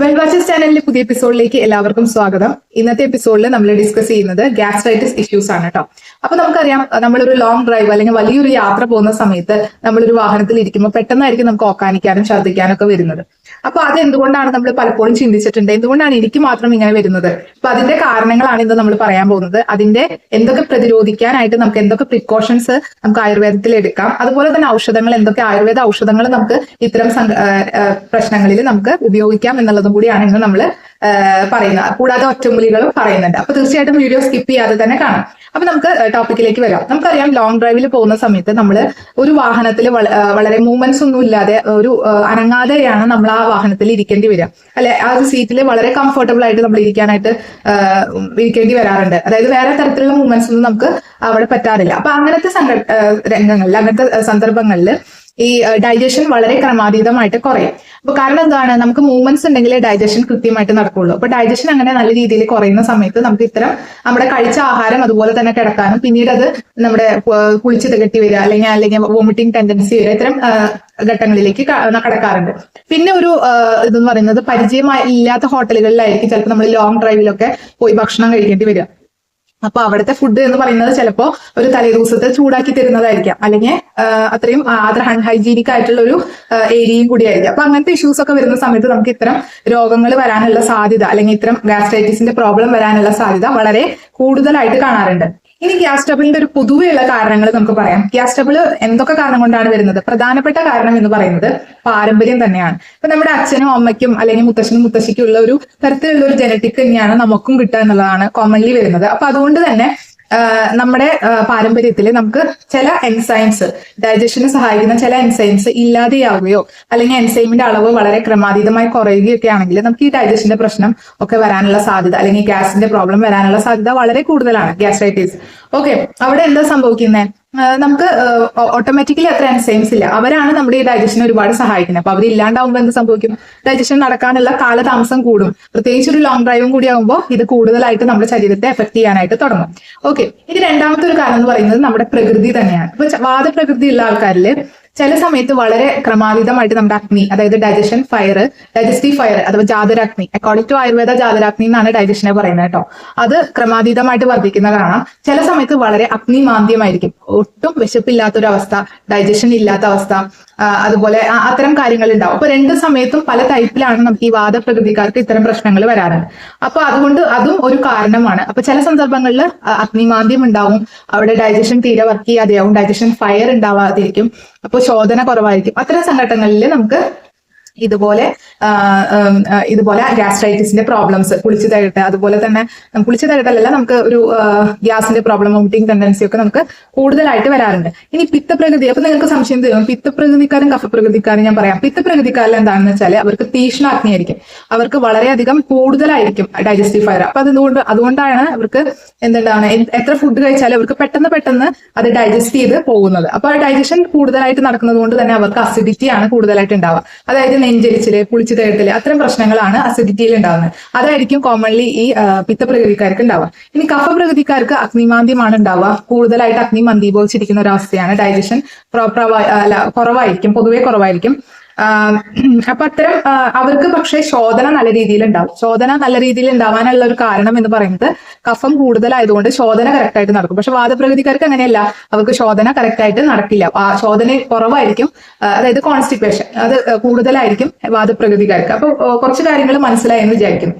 Well watches ചാനലിന്റെ പുതിയ എപ്പിസോഡിലേക്ക് എല്ലാവർക്കും സ്വാഗതം. ഇന്നത്തെ എപ്പിസോഡിൽ നമ്മൾ ഡിസ്കസ് ചെയ്യുന്നത് ഗ്യാസ്ട്രൈറ്റിസ് ഇഷ്യൂസ് ആണ് കേട്ടോ അപ്പൊ നമുക്കറിയാം നമ്മളൊരു ലോങ് ഡ്രൈവ് അല്ലെങ്കിൽ വലിയൊരു യാത്ര പോകുന്ന സമയത്ത് നമ്മളൊരു വാഹനത്തിൽ ഇരിക്കുമ്പോൾ പെട്ടെന്നായിരിക്കും നമുക്ക് ഓക്കാനിക്കാനും ഛർദ്ദിക്കാനും ഒക്കെ വരുന്നത്. അപ്പൊ അത് എന്തുകൊണ്ടാണ് നമ്മൾ പലപ്പോഴും ചിന്തിച്ചിട്ടുണ്ട്? എന്തുകൊണ്ടാണ് എനിക്ക് മാത്രം ഇങ്ങനെ വരുന്നത്? അപ്പൊ അതിന്റെ കാരണങ്ങളാണ് ഇന്ന് നമ്മൾ പറയാൻ പോകുന്നത്. അതിന്റെ എന്തൊക്കെ പ്രതിരോധിക്കാനായിട്ട് നമുക്ക് എന്തൊക്കെ പ്രിക്കോഷൻസ് നമുക്ക് ആയുർവേദത്തിൽ എടുക്കാം. അതുപോലെ തന്നെ ഔഷധങ്ങൾ എന്തൊക്കെ ആയുർവേദ ഔഷധങ്ങൾ നമുക്ക് ഇത്തരം പ്രശ്നങ്ങളിൽ നമുക്ക് ഉപയോഗിക്കാം എന്നുള്ളതും കൂടിയാണ് ഇന്ന് നമ്മൾ പറയുന്നത് കൂടാതെ ഒറ്റമൂലികളും പറയുന്നുണ്ട്. അപ്പൊ തീർച്ചയായിട്ടും വീഡിയോ സ്കിപ്പ് ചെയ്യാതെ തന്നെ കാണാം. അപ്പൊ നമുക്ക് ടോപ്പിക്കിലേക്ക് വരാം. നമുക്കറിയാം ലോങ് ഡ്രൈവിൽ പോകുന്ന സമയത്ത് നമ്മൾ ഒരു വാഹനത്തിൽ വളരെ മൂവ്മെന്റ്സ് ഒന്നും ഇല്ലാതെ ഒരു അനങ്ങാതെയാണ് നമ്മൾ ആ വാഹനത്തിൽ ഇരിക്കേണ്ടി വരിക. അല്ലെ ആ ഒരു സീറ്റിൽ വളരെ കംഫർട്ടബിൾ ആയിട്ട് നമ്മൾ ഇരിക്കാനായിട്ട് ഇരിക്കേണ്ടി വരാറുണ്ട്. അതായത് വേറെ തരത്തിലുള്ള മൂവ്മെന്റ്സ് ഒന്നും നമുക്ക് അവിടെ പറ്റാറില്ല. അപ്പൊ അങ്ങനത്തെ രംഗങ്ങളിൽ അങ്ങനത്തെ സന്ദർഭങ്ങളിൽ ഈ ഡൈജഷൻ വളരെ ക്രമാതീതമായിട്ട് കുറയും. അപ്പൊ കാരണം എന്താണ്? നമുക്ക് മൂവ്മെന്റ്സ് ഉണ്ടെങ്കിൽ ഡൈജഷൻ കൃത്യമായിട്ട് നടക്കുള്ളൂ. അപ്പൊ ഡൈജഷൻ അങ്ങനെ നല്ല രീതിയിൽ കുറയുന്ന സമയത്ത് നമുക്ക് ഇത്തരം നമ്മുടെ കഴിച്ച ആഹാരം അതുപോലെ തന്നെ കിടക്കാനും പിന്നീട് അത് നമ്മുടെ കുളിച്ച് തികട്ടി വരിക അല്ലെങ്കിൽ അല്ലെങ്കിൽ വോമിറ്റിംഗ് ടെൻഡൻസി വരിക ഇത്തരം ഘട്ടങ്ങളിലേക്ക് കടക്കാറുണ്ട്. പിന്നെ ഒരു ഇതെന്ന് പറയുന്നത് പരിചയമായി ഇല്ലാത്ത ഹോട്ടലുകളിലായിരിക്കും ചിലപ്പോൾ നമ്മൾ ലോങ് ഡ്രൈവിലൊക്കെ പോയി ഭക്ഷണം കഴിക്കേണ്ടി വരിക. അപ്പൊ അവിടുത്തെ ഫുഡ് എന്ന് പറയുന്നത് ചിലപ്പോ ഒരു തലേദിവസത്തെ ചൂടാക്കി തരുന്നതായിരിക്കാം. അല്ലെങ്കിൽ അത്രയും അത്ര അൺഹൈജീനിക് ആയിട്ടുള്ള ഒരു ഏരിയയും കൂടിയായിരിക്കും. അപ്പൊ അങ്ങനത്തെ ഇഷ്യൂസ് ഒക്കെ വരുന്ന സമയത്ത് നമുക്ക് ഇത്തരം രോഗങ്ങൾ വരാനുള്ള സാധ്യത അല്ലെങ്കിൽ ഇത്തരം ഗാസ്ട്രൈറ്റിസിന്റെ പ്രോബ്ലം വരാനുള്ള സാധ്യത വളരെ കൂടുതലായിട്ട് കാണാറുണ്ട്. ഇനി ഗ്യാസ് ട്രബിളിന്റെ ഒരു പൊതുവെയുള്ള കാരണങ്ങൾ നമുക്ക് പറയാം. ഗ്യാസ് ട്രബിൾ എന്തൊക്കെ കാരണം കൊണ്ടാണ് വരുന്നത്? പ്രധാനപ്പെട്ട കാരണം എന്ന് പറയുന്നത് പാരമ്പര്യം തന്നെയാണ്. ഇപ്പൊ നമ്മുടെ അച്ഛനും അമ്മയ്ക്കും അല്ലെങ്കിൽ മുത്തശ്ശനും മുത്തശ്ശിക്കും ഉള്ള ഒരു തരത്തിലുള്ള ഒരു ജനറ്റിക് തന്നെയാണ് നമുക്കും കിട്ടുക എന്നുള്ളതാണ് കോമൺലി വരുന്നത്. അപ്പൊ അതുകൊണ്ട് തന്നെ നമ്മുടെ പാരമ്പര്യത്തിൽ നമുക്ക് ചില എൻസൈംസ് ഡൈജഷന് സഹായിക്കുന്ന ചില എൻസൈംസ് ഇല്ലാതെയാവുകയോ അല്ലെങ്കിൽ എൻസൈമിന്റെ അളവ് വളരെ ക്രമാതീതമായി കുറയുകയൊക്കെ ആണെങ്കിൽ നമുക്ക് ഈ ഡൈജഷന്റെ പ്രശ്നം ഒക്കെ വരാനുള്ള സാധ്യത അല്ലെങ്കിൽ ഗ്യാസിന്റെ പ്രോബ്ലം വരാനുള്ള സാധ്യത വളരെ കൂടുതലാണ് ഗ്യാസ്ട്രൈറ്റിസ് ഓക്കെ അവിടെ എന്താ സംഭവിക്കുന്നത് നമുക്ക് ഓട്ടോമാറ്റിക്കലി അത്ര എൻസൈംസ് ഇല്ല. അവരാണ് നമ്മുടെ ഈ ഡൈജഷനെ ഒരുപാട് സഹായിക്കുന്നത്. അപ്പൊ അവർ ഇല്ലാണ്ടാവുമ്പോൾ എന്ത് സംഭവിക്കും? ഡൈജഷൻ നടക്കാനുള്ള കാലതാമസം കൂടും. പ്രത്യേകിച്ച് ഒരു ലോങ് ഡ്രൈവും കൂടി ആകുമ്പോൾ ഇത് കൂടുതലായിട്ട് നമ്മുടെ ശരീരത്തെ എഫക്ട് ചെയ്യാനായിട്ട് തുടങ്ങും. ഓക്കെ ഇനി രണ്ടാമത്തെ ഒരു കാരണം എന്ന് പറയുന്നത് നമ്മുടെ പ്രകൃതി തന്നെയാണ്. ഇപ്പൊ വാദപ്രകൃതി ഉള്ള ആൾക്കാരിൽ ചില സമയത്ത് വളരെ ക്രമാതീതമായിട്ട് നമ്മുടെ അഗ്നി അതായത് ഡൈജഷൻ ഫയർ ഡൈജസ്റ്റീവ് ഫയർ അഥവാ ജാതരാഗ്നി അക്കോർഡിംഗ് ടു ആയുർവേദ ജാതരാഗ്നി എന്നാണ് ഡൈജഷനെ പറയുന്നത് കേട്ടോ. അത് ക്രമാതീതമായിട്ട് വർദ്ധിക്കുന്ന കാണാം ചില സമയത്ത് വളരെ അഗ്നി മാന്ദ്യമായിരിക്കും ഒട്ടും വിശപ്പില്ലാത്തൊരവസ്ഥ ഡൈജഷൻ ഇല്ലാത്ത അവസ്ഥ അതുപോലെ അത്തരം കാര്യങ്ങൾ ഉണ്ടാവും. അപ്പൊ രണ്ട് സമയത്തും പല ടൈപ്പിലാണ് നമുക്ക് ഈ വാദപ്രകൃതിക്കാർക്ക് ഇത്തരം പ്രശ്നങ്ങൾ വരാറുണ്ട്. അപ്പൊ അതുകൊണ്ട് അതും ഒരു കാരണമാണ്. അപ്പൊ ചില സന്ദർഭങ്ങളിൽ അഗ്നിമാന്ദ്യം ഉണ്ടാവും. അവിടെ ഡൈജഷൻ തീരെ വർക്ക് ചെയ്യാതെയാവും. ഡൈജഷൻ ഫയർ ഉണ്ടാവാതിരിക്കും. അപ്പൊ ശോധന കുറവായിരിക്കും. അത്തരം സംഘട്ടങ്ങളിൽ നമുക്ക് ഇതുപോലെ ഇതുപോലെ ഗ്യാസ്ട്രൈറ്റിസിന്റെ പ്രോബ്ലംസ് കുളിച്ചു തഴുത്ത് അതുപോലെ തന്നെ കുളിച്ചു തകട്ടലല്ല നമുക്ക് ഒരു ഗ്യാസിന്റെ പ്രോബ്ലം വോമിറ്റിംഗ് ടെൻഡൻസി ഒക്കെ നമുക്ക് കൂടുതലായിട്ട് വരാറുണ്ട്. ഇനി പിത്തപ്രകൃതി അപ്പൊ നിങ്ങൾക്ക് സംശയം തോന്നും പിത്തപ്രകൃതിക്കാരും കഫപ്രകൃതിക്കാരും ഞാൻ പറയാം. പിത്തപ്രകൃതിക്കാരിൽ എന്താണെന്ന് വെച്ചാൽ അവർക്ക് തീഷ്ണ ആയിരിക്കും അവർക്ക് വളരെയധികം കൂടുതലായിരിക്കും ഡൈജസ്റ്റീവ് ഫയർ അപ്പൊ അതുകൊണ്ട് അതുകൊണ്ടാണ് അവർക്ക് എന്താണ് എത്ര ഫുഡ് കഴിച്ചാലും അവർക്ക് പെട്ടെന്ന് പെട്ടെന്ന് അത് ഡൈജസ്റ്റ് ചെയ്ത് പോകുന്നത്. അപ്പൊ ഡൈജഷൻ കൂടുതലായിട്ട് നടക്കുന്നത് കൊണ്ട് തന്നെ അവർക്ക് അസിഡിറ്റി ആണ് കൂടുതലായിട്ട് ഉണ്ടാവുക. അതായത് നെഞ്ചരിച്ചിൽ പുളിച്ചു തേട്ടൽ അത്തരം പ്രശ്നങ്ങളാണ് അസിഡിറ്റിയിൽ ഉണ്ടാവുന്നത്. അതായിരിക്കും കോമൺലി ഈ പിത്തപ്രകൃതിക്കാർക്ക് ഉണ്ടാവുക ഇനി കഫപ്രകൃതിക്കാർക്ക് അഗ്നിമാന്ദ്യമാണ് ഉണ്ടാവുക. കൂടുതലായിട്ട് അഗ്നി ഒരു അവസ്ഥയാണ് ഡൈജഷൻ പ്രോപ്പർ അല്ല കുറവായിരിക്കും. പൊതുവെ കുറവായിരിക്കും. അപ്പൊ അത്തരം അവർക്ക് പക്ഷേ ശോധന നല്ല രീതിയിൽ ഉണ്ടാവും ശോധന നല്ല രീതിയിൽ ഉണ്ടാവാനുള്ള ഒരു കാരണം എന്ന് പറയുന്നത് കഫം കൂടുതലായതുകൊണ്ട് ശോധന കറക്റ്റ് ആയിട്ട് നടക്കും. പക്ഷെ വാദപ്രകൃതിക്കാർക്ക് അങ്ങനെയല്ല. അവർക്ക് ശോധന കറക്റ്റ് ആയിട്ട് നടക്കില്ല. ശോധന കുറവായിരിക്കും. അതായത് കോൺസ്റ്റിപ്പേഷൻ അത് കൂടുതലായിരിക്കും വാദപ്രകൃതിക്കാർക്ക്. അപ്പൊ കുറച്ച് കാര്യങ്ങൾ മനസ്സിലായെന്ന് വിചാരിക്കുന്നു.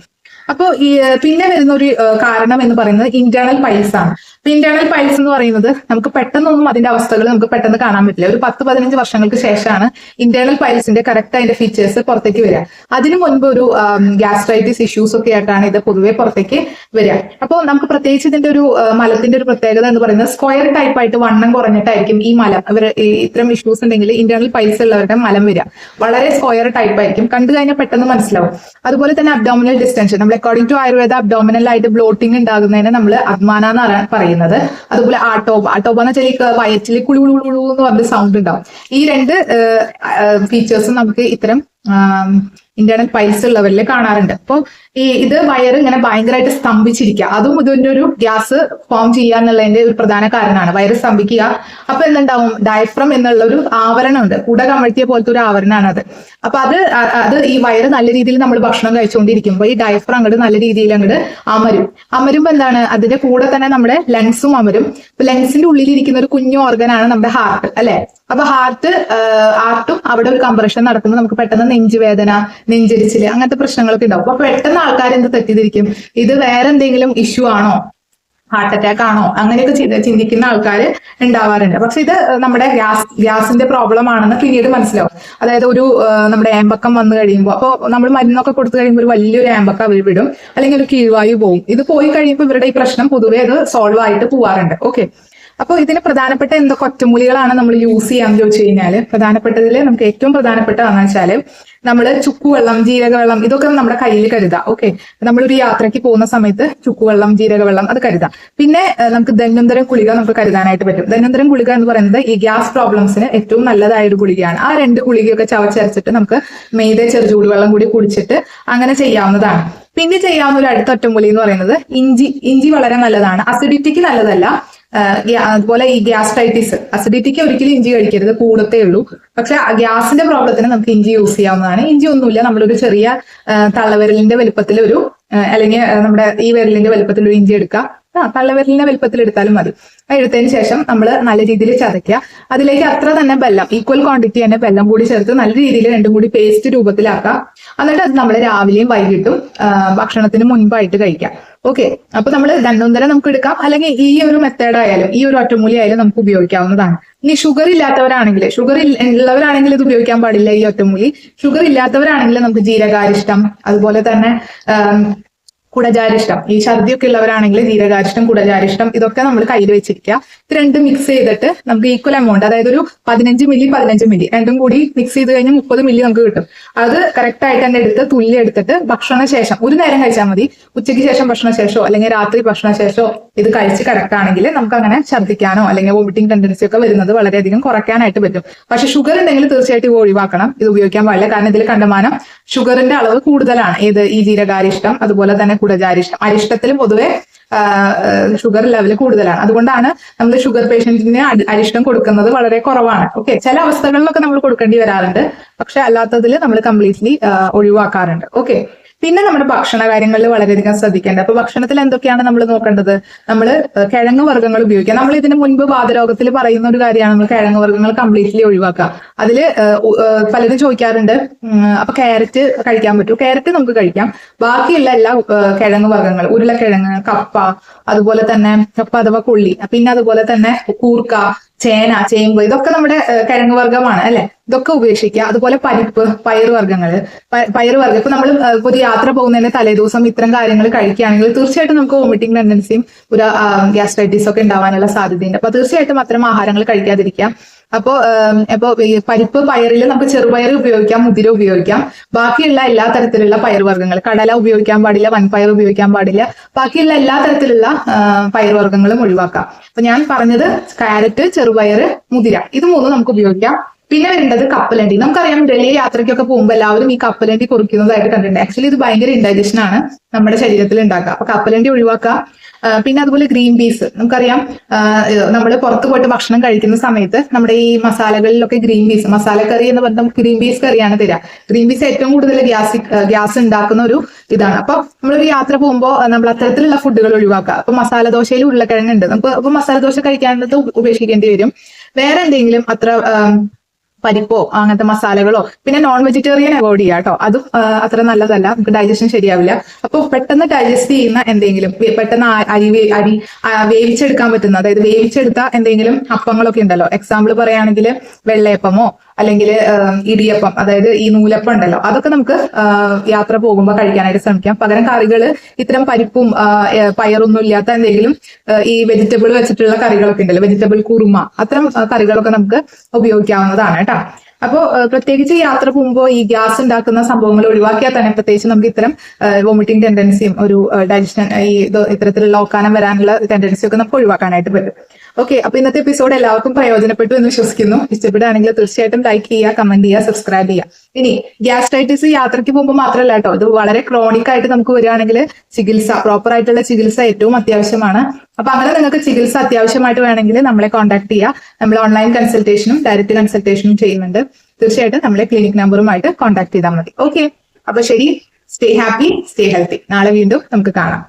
അപ്പൊ ഈ പിന്നെ വരുന്ന ഒരു കാരണം എന്ന് പറയുന്നത് ഇന്റേണൽ പൈൽസ് ആണ്. അപ്പൊ ഇന്റേണൽ പൈൽസ് എന്ന് പറയുന്നത് നമുക്ക് പെട്ടെന്നൊന്നും അതിന്റെ അവസ്ഥകൾ നമുക്ക് പെട്ടെന്ന് കാണാൻ പറ്റില്ല. ഒരു പത്ത് പതിനഞ്ച് വർഷങ്ങൾക്ക് ശേഷമാണ് ഇന്റേണൽ പൈൽസിന്റെ കറക്റ്റ് അതിന്റെ ഫീച്ചേഴ്സ് പുറത്തേക്ക് വരിക. അതിനു മുൻപ് ഒരു ഗ്യാസ്ട്രൈറ്റിസ് ഇഷ്യൂസ് ഒക്കെ ആയിട്ടാണ് ഇത് പൊതുവെ പുറത്തേക്ക് വരിക. അപ്പോൾ നമുക്ക് പ്രത്യേകിച്ച് ഇതിന്റെ ഒരു മലത്തിന്റെ ഒരു പ്രത്യേകത എന്ന് പറയുന്നത് സ്ക്വയർ ടൈപ്പ് ആയിട്ട് വണ്ണം കുറഞ്ഞിട്ടായിരിക്കും ഈ മലം. ഇവർ ഇത്തരം ഇഷ്യൂസ് ഉണ്ടെങ്കിൽ ഇന്റേണൽ പൈൽസ് ഉള്ളവരുടെ മലം വരിക. വളരെ സ്ക്വയർ ടൈപ്പ് ആയിരിക്കും. കണ്ടു കഴിഞ്ഞാൽ പെട്ടെന്ന് മനസ്സിലാവും. അതുപോലെ തന്നെ അബ്ഡോമിനൽ ഡിസ്റ്റൻഷൻ നമ്മൾ അക്കോർഡിംഗ് ടു ആയുർവേദ അബ്ഡോമിനൽ ആയിട്ട് ബ്ലോട്ടിംഗ് ഉണ്ടാകുന്നതിന് നമ്മൾ അദ്മാന എന്നാണ് പറയുന്നത്. അതുപോലെ ആട്ടോബ ആട്ടോബ എന്ന് വെച്ചാൽ ഈ വയറ്റിൽ കുളു കുളു കുളു കുളു എന്ന് പറഞ്ഞ സൗണ്ട് ഉണ്ടാവും. ഈ രണ്ട് ഫീച്ചേഴ്സും നമുക്ക് ഇത്തരം ഇന്റേണൽ പൈൽസ് ഉള്ളവരിൽ കാണാറുണ്ട്. അപ്പോൾ ഈ ഇത് വയറ് ഇങ്ങനെ ഭയങ്കരമായിട്ട് സ്തംഭിച്ചിരിക്കുക അതും ഇതിന്റെ ഒരു ഗ്യാസ് ഫോം ചെയ്യുക എന്നുള്ളതിന്റെ ഒരു പ്രധാന കാരണമാണ്. വയറ് സ്തംഭിക്കുക. അപ്പൊ എന്തുണ്ടാവും? ഡയഫ്രം എന്നുള്ള ഒരു ആവരണമുണ്ട്. കുട കമഴ്ത്തിയ പോലത്തെ ഒരു ആവരണമാണ് അത്. അപ്പൊ അത് അത് ഈ വയറ് നല്ല രീതിയിൽ നമ്മൾ ഭക്ഷണം കഴിച്ചുകൊണ്ടിരിക്കുമ്പോൾ ഈ ഡയഫ്രം അങ്ങോട്ട് നല്ല രീതിയിൽ അങ്ങോട്ട് അമരും. അമരുമ്പോ എന്താണ്? അതിന്റെ കൂടെ തന്നെ നമ്മുടെ ലങ്സും അമരും. അപ്പൊ ലങ്സിന്റെ ഉള്ളിൽ ഇരിക്കുന്ന ഒരു കുഞ്ഞു ഓർഗനാണ് നമ്മുടെ ഹാർട്ട് അല്ലെ? അപ്പൊ ഹാർട്ട് ഹാർട്ടും അവിടെ ഒരു കംപ്രഷൻ നടക്കുമ്പോൾ നമുക്ക് പെട്ടെന്ന് നെഞ്ചുവേദന നെഞ്ചരിച്ചിൽ അങ്ങനത്തെ പ്രശ്നങ്ങളൊക്കെ ഉണ്ടാവും. അപ്പൊ പെട്ടെന്ന് ആൾക്കാർ എന്ത് തെറ്റിദ്ധരിക്കും? ഇത് വേറെ എന്തെങ്കിലും ഇഷ്യൂ ആണോ? ഹാർട്ട് അറ്റാക്ക് ആണോ? അങ്ങനെയൊക്കെ ചെയ്ത് ചിന്തിക്കുന്ന ആൾക്കാർ ഉണ്ടാവാറുണ്ട്. പക്ഷെ ഇത് നമ്മുടെ ഗ്യാസ് ഗ്യാസിന്റെ പ്രോബ്ലം ആണെന്ന് പിന്നീട് മനസ്സിലാവും. അതായത് ഒരു നമ്മുടെ ഏമ്പക്കം വന്നു കഴിയുമ്പോൾ അപ്പോൾ നമ്മൾ മരുന്നൊക്കെ കൊടുത്തു കഴിയുമ്പോൾ ഒരു വലിയൊരു ഏമ്പക്ക വിടും. അല്ലെങ്കിൽ ഒരു കീഴ്വായു പോകും ഇത് പോയി കഴിയുമ്പോൾ ഇവരുടെ ഈ പ്രശ്നം പൊതുവേ അത് സോൾവ് ആയിട്ട് പോവാറുണ്ട്. ഓക്കെ അപ്പോൾ ഇതിന് പ്രധാനപ്പെട്ട എന്തൊക്കെ ഒറ്റമൂലികളാണ് നമ്മൾ യൂസ് ചെയ്യാന്ന് ചോദിച്ചു കഴിഞ്ഞാൽ പ്രധാനപ്പെട്ടതിൽ നമുക്ക് ഏറ്റവും പ്രധാനപ്പെട്ട എന്ന് വെച്ചാൽ നമ്മൾ ചുക്കുവെള്ളം ജീരകവെള്ളം ഇതൊക്കെ നമ്മുടെ കയ്യിൽ കരുതാം. ഓക്കെ നമ്മളൊരു യാത്രയ്ക്ക് പോകുന്ന സമയത്ത് ചുക്കുവെള്ളം ജീരകവെള്ളം അത് കരുതാം. പിന്നെ നമുക്ക് ധന്വന്തരം ഗുളിക നമുക്ക് കരുതാനായിട്ട് പറ്റും. ധന്വന്തരം ഗുളിക എന്ന് പറയുന്നത് ഈ ഗ്യാസ് പ്രോബ്ലംസിന് ഏറ്റവും നല്ലതായ ഒരു ഗുളികയാണ്. ആ രണ്ട് ഗുളികയൊക്കെ ചവച്ചരച്ചിട്ട് നമുക്ക് മെയ്ത ചെറു ചൂടുവെള്ളം കൂടി കുടിച്ചിട്ട് അങ്ങനെ ചെയ്യാവുന്നതാണ്. പിന്നെ ചെയ്യാവുന്ന ഒരു അടുത്ത ഒറ്റമൂലി എന്ന് പറയുന്നത് ഇഞ്ചി. ഇഞ്ചി വളരെ നല്ലതാണ്. അസിഡിറ്റിക്ക് നല്ലതല്ല. അതുപോലെ ഈ ഗ്യാസ്ട്രൈറ്റിസ്. അസിഡിറ്റിക്ക് ഒരിക്കലും ഇഞ്ചി കഴിക്കരുത് കൂടത്തേ ഉള്ളൂ. പക്ഷെ ഗ്യാസിന്റെ പ്രോബ്ലത്തിന് നമുക്ക് ഇഞ്ചി യൂസ് ചെയ്യാവുന്നതാണ്. ഇഞ്ചി ഒന്നുമില്ല. നമ്മളൊരു ചെറിയ തള്ളവിരലിന്റെ വലുപ്പത്തിൽ ഒരു അല്ലെങ്കിൽ നമ്മുടെ ഈ വിരലിന്റെ വലുപ്പത്തിൽ ഒരു ഇഞ്ചി എടുക്കുക ആ തള്ളവിരലിന്റെ വലുപ്പത്തിൽ എടുത്താലും മതി എടുത്തതിന് ശേഷം നമ്മൾ നല്ല രീതിയിൽ ചതയ്ക്കുക. അതിലേക്ക് അത്ര തന്നെ ബെല്ലം ഈക്വൽ ക്വാണ്ടിറ്റി തന്നെ ബെല്ലം കൂടി ചേർത്ത് നല്ല രീതിയിൽ രണ്ടും കൂടി പേസ്റ്റ് രൂപത്തിലാക്കാം എന്നിട്ട് അത് നമ്മൾ രാവിലെയും വൈകിട്ടും ഭക്ഷണത്തിന് മുൻപായിട്ട് കഴിക്കാം ഓക്കെ അപ്പൊ നമ്മൾ രണ്ടൊന്നര നമുക്ക് എടുക്കാം. അല്ലെങ്കിൽ ഈ ഒരു മെത്തേഡ് ആയാലും ഈ ഒരു ഒറ്റമൂലി ആയാലും നമുക്ക് ഉപയോഗിക്കാവുന്നതാണ്. ഇനി ഷുഗർ ഇല്ലാത്തവരാണെങ്കിൽ ഷുഗർ ഉള്ളവരാണെങ്കിൽ ഇത് ഉപയോഗിക്കാൻ പാടില്ല ഈ ഒറ്റമൂലി ഷുഗർ ഇല്ലാത്തവരാണെങ്കിൽ നമുക്ക് ജീരകാരിഷ്ടം അതുപോലെ തന്നെ കുടജാരിഷ്ടം. ഈ ഛർദിയൊക്കെ ഉള്ളവരാണെങ്കിൽ ജീരകാരിഷ്ടം കുടജാരിഷ്ടം ഇതൊക്കെ നമ്മൾ കയ്യിൽ വെച്ചിരിക്കുക. ഇത് രണ്ടും മിക്സ് ചെയ്തിട്ട് നമുക്ക് ഈക്വൽ എമൗണ്ട് അതായത് ഒരു പതിനഞ്ച് മില്ലി പതിനഞ്ച് മില്ലി രണ്ടും കൂടി മിക്സ് ചെയ്ത് കഴിഞ്ഞാൽ മുപ്പത് മില്ലി നമുക്ക് കിട്ടും. അത് കറക്റ്റ് ആയിട്ട് തന്നെ എടുത്ത് തുല്യം എടുത്തിട്ട് ഭക്ഷണ ശേഷം ഒരു നേരം കഴിച്ചാൽ മതി. ഉച്ചയ്ക്ക് ശേഷം ഭക്ഷണ ശേഷമോ അല്ലെങ്കിൽ രാത്രി ഭക്ഷണ ശേഷമോ ഇത് കഴിച്ച് കറക്റ്റ് ആണെങ്കിൽ നമുക്ക് അങ്ങനെ ഛർദ്ദിക്കാനോ അല്ലെങ്കിൽ വോമിറ്റിംഗ് ടെൻഡൻസി ഒക്കെ വരുന്നത് വളരെയധികം കുറയ്ക്കാനായിട്ട് പറ്റും. പക്ഷെ ഷുഗർ ഉണ്ടെങ്കിൽ തീർച്ചയായിട്ടും ഒഴിവാക്കണം. ഇത് ഉപയോഗിക്കാൻ പാടില്ല. കാരണം ഇതിൽ കണ്ടമാനം ഷുഗറിന്റെ അളവ് കൂടുതലാണ്. ഏത് ഈ ജീരകാരിഷ്ടം അതുപോലെ തന്നെ കുടജാരിഷ്ടം. അരിഷ്ടത്തിലും പൊതുവെ ഷുഗർ ലെവൽ കൂടുതലാണ്. അതുകൊണ്ടാണ് നമ്മൾ ഷുഗർ പേഷ്യന്റിന് അരിഷ്ടം കൊടുക്കുന്നത് വളരെ കുറവാണ്. ഓക്കെ ചില അവസ്ഥകളിലൊക്കെ നമ്മൾ കൊടുക്കേണ്ടി വരാറുണ്ട്. പക്ഷെ അല്ലാത്തതിൽ നമ്മൾ കംപ്ലീറ്റ്ലി ഒഴിവാക്കാറുണ്ട്. ഓക്കെ. പിന്നെ നമ്മുടെ ഭക്ഷണ കാര്യങ്ങളിൽ വളരെയധികം ശ്രദ്ധിക്കേണ്ടത്. അപ്പൊ ഭക്ഷണത്തിൽ എന്തൊക്കെയാണ് നമ്മൾ നോക്കേണ്ടത്? നമ്മൾ കിഴങ്ങ് വർഗങ്ങൾ ഉപയോഗിക്കുക. നമ്മൾ ഇതിന് മുൻപ് വാതരോഗത്തിൽ പറയുന്ന ഒരു കാര്യമാണ് നമ്മൾ കിഴങ്ങ് വർഗങ്ങൾ കംപ്ലീറ്റ്ലി ഒഴിവാക്കുക. അതിൽ പലരും ചോദിക്കാറുണ്ട് അപ്പൊ ക്യാരറ്റ് കഴിക്കാൻ പറ്റുമോ? ക്യാരറ്റ് നമുക്ക് കഴിക്കാം. ബാക്കിയുള്ള എല്ലാ കിഴങ്ങ് വർഗങ്ങൾ ഉരുളക്കിഴങ്ങ് കപ്പ അതുപോലെ തന്നെ കപ്പ അഥവാ കൊള്ളി പിന്നെ അതുപോലെ തന്നെ കൂർക്ക ചേന ചേമ്പ് ഇതൊക്കെ നമ്മുടെ കിഴങ്ങ് വർഗമാണ് അല്ലെ? ഇതൊക്കെ ഉപേക്ഷിക്കുക. അതുപോലെ പരിപ്പ് പയറുവർഗങ്ങൾ പയറുവർഗം. പയറ് വർഗം ഇപ്പൊ നമ്മൾ ഒരു യാത്ര പോകുന്നതിന്റെ തലേദിവസം ഇത്തരം കാര്യങ്ങൾ കഴിക്കുകയാണെങ്കിൽ തീർച്ചയായിട്ടും നമുക്ക് വോമിറ്റിംഗ് ടെൻഡൻസിയും ഒരു ഗ്യാസ്ട്രൈറ്റിസ് ഒക്കെ ഉണ്ടാവാനുള്ള സാധ്യതയുണ്ട്. അപ്പൊ തീർച്ചയായിട്ടും അത്തരം ആഹാരങ്ങൾ കഴിക്കാതിരിക്കാം അപ്പോ ഇപ്പൊ പരിപ്പ് പയറിൽ നമുക്ക് ചെറുപയർ ഉപയോഗിക്കാം മുതിര ഉപയോഗിക്കാം. ബാക്കിയുള്ള എല്ലാ തരത്തിലുള്ള പയറുവർഗങ്ങൾ കടല ഉപയോഗിക്കാൻ പാടില്ല വൻപയർ ഉപയോഗിക്കാൻ പാടില്ല. ബാക്കിയുള്ള എല്ലാ തരത്തിലുള്ള പയറുവർഗങ്ങളും ഒഴിവാക്കാം. അപ്പൊ ഞാൻ പറഞ്ഞത് കാരറ്റ് ചെറുപയർ മുതിര. ഇത് മൂന്നും നമുക്ക് ഉപയോഗിക്കാം. പിന്നെ വരേണ്ടത് കപ്പലണ്ടി നമുക്കറിയാം ഡൽഹി യാത്രയ്ക്കൊക്കെ പോകുമ്പോൾ എല്ലാവരും ഈ കപ്പലണ്ടി കുറിക്കുന്നതായിട്ട് കണ്ടിട്ടുണ്ട്. ആക്ച്വലി ഇത് ഭയങ്കര ഇൻഡൈജഷൻ ആണ് നമ്മുടെ ശരീരത്തിൽ ഉണ്ടാക്കുക. അപ്പൊ കപ്പലണ്ടി ഒഴിവാക്കുക. പിന്നെ അതുപോലെ ഗ്രീൻ പീസ്. നമുക്കറിയാം നമ്മൾ പുറത്ത് പോയിട്ട് ഭക്ഷണം കഴിക്കുന്ന സമയത്ത് നമ്മുടെ ഈ മസാലകളിലൊക്കെ ഗ്രീൻ പീസ് കറി എന്ന് പറഞ്ഞാൽ നമുക്ക് ഗ്രീൻ പീസ് കറിയാണ് തരിക ഗ്രീൻ പീസ് ഏറ്റവും കൂടുതൽ ഗ്യാസ് ഗ്യാസ് ഉണ്ടാക്കുന്ന ഒരു ഇതാണ്. അപ്പൊ നമ്മളൊരു യാത്ര പോകുമ്പോൾ നമ്മൾ അത്തരത്തിലുള്ള ഫുഡുകൾ ഒഴിവാക്കുക. അപ്പൊ മസാല ദോശയിൽ ഉരുളക്കിഴങ്ങുണ്ട്. നമുക്ക് അപ്പൊ മസാല ദോശ കഴിക്കാനുള്ളത് ഉപേക്ഷിക്കേണ്ടി വരും. വേറെ എന്തെങ്കിലും അത്ര പരിപ്പോ അങ്ങനത്തെ മസാലകളോ പിന്നെ നോൺ വെജിറ്റേറിയൻ അവോയ്ഡ് ചെയ്യുക കേട്ടോ അതും അത്ര നല്ലതല്ല. നമുക്ക് ഡൈജഷൻ ശരിയാവില്ല. അപ്പോൾ പെട്ടെന്ന് ഡൈജസ്റ്റ് ചെയ്യുന്ന എന്തെങ്കിലും പെട്ടെന്ന് അരി അരി വേവിച്ചെടുക്കാൻ പറ്റുന്ന അതായത് വേവിച്ചെടുത്ത എന്തെങ്കിലും അപ്പങ്ങളൊക്കെ ഉണ്ടല്ലോ. എക്സാമ്പിൾ പറയുകയാണെങ്കിൽ വെള്ളയപ്പമോ അല്ലെങ്കിൽ ഇടിയപ്പം അതായത് ഈ നൂലപ്പം ഉണ്ടല്ലോ അതൊക്കെ നമുക്ക് യാത്ര പോകുമ്പോൾ കഴിക്കാനായിട്ട് ശ്രമിക്കാം. പകരം കറികൾ ഇത്തരം പരിപ്പും പയറൊന്നും ഇല്ലാത്ത എന്തെങ്കിലും ഈ വെജിറ്റബിൾ വെച്ചിട്ടുള്ള കറികളൊക്കെ ഉണ്ടല്ലോ വെജിറ്റബിൾ കുറുമ അത്തരം കറികളൊക്കെ നമുക്ക് ഉപയോഗിക്കാവുന്നതാണ് കേട്ടോ. അപ്പോൾ പ്രത്യേകിച്ച് യാത്ര പോകുമ്പോൾ ഈ ഗ്യാസ് ഉണ്ടാക്കുന്ന സംഭവങ്ങൾ ഒഴിവാക്കിയാൽ തന്നെ പ്രത്യേകിച്ച് നമുക്ക് ഇത്തരം വോമിറ്റിംഗ് ടെൻഡൻസിയും ഒരു ഡൈജഷൻ ഈ ഇത് ഇത്തരത്തിലുള്ള ഓക്കാനം വരാനുള്ള ടെൻഡൻസിയൊക്കെ നമുക്ക് ഒഴിവാക്കാനായിട്ട് പറ്റും. ഓക്കെ അപ്പൊ ഇന്നത്തെ എപ്പിസോഡ് എല്ലാവർക്കും പ്രയോജനപ്പെട്ടു എന്ന് വിശ്വസിക്കുന്നു. ഇഷ്ടപ്പെടുകയാണെങ്കിൽ തീർച്ചയായിട്ടും ലൈക്ക് ചെയ്യുക കമന്റ് ചെയ്യുക സബ്സ്ക്രൈബ് ചെയ്യുക. ഇനി ഗ്യാസ്ട്രൈറ്റിസ് യാത്രയ്ക്ക് പോകുമ്പോൾ മാത്രമല്ല കേട്ടോ ഇത് വളരെ ക്രോണിക് ആയിട്ട് നമുക്ക് വരികയാണെങ്കിൽ ചികിത്സ പ്രോപ്പർ ആയിട്ടുള്ള ചികിത്സ ഏറ്റവും അത്യാവശ്യമാണ്. അപ്പൊ അങ്ങനെ നിങ്ങൾക്ക് ചികിത്സ അത്യാവശ്യമായിട്ട് വേണമെങ്കിൽ നമ്മളെ കോൺടാക്ട് ചെയ്യുക. നമ്മൾ ഓൺലൈൻ കൺസൾട്ടേഷനും ഡയറക്റ്റ് കൺസൾട്ടേഷനും ചെയ്യുന്നുണ്ട്. തീർച്ചയായിട്ടും നമ്മളെ ക്ലിനിക് നമ്പറുമായിട്ട് കോൺടാക്ട് ചെയ്താൽ മതി. ഓക്കെ അപ്പൊ ശരി സ്റ്റേ ഹാപ്പി സ്റ്റേ ഹെൽത്തി നാളെ വീണ്ടും നമുക്ക് കാണാം.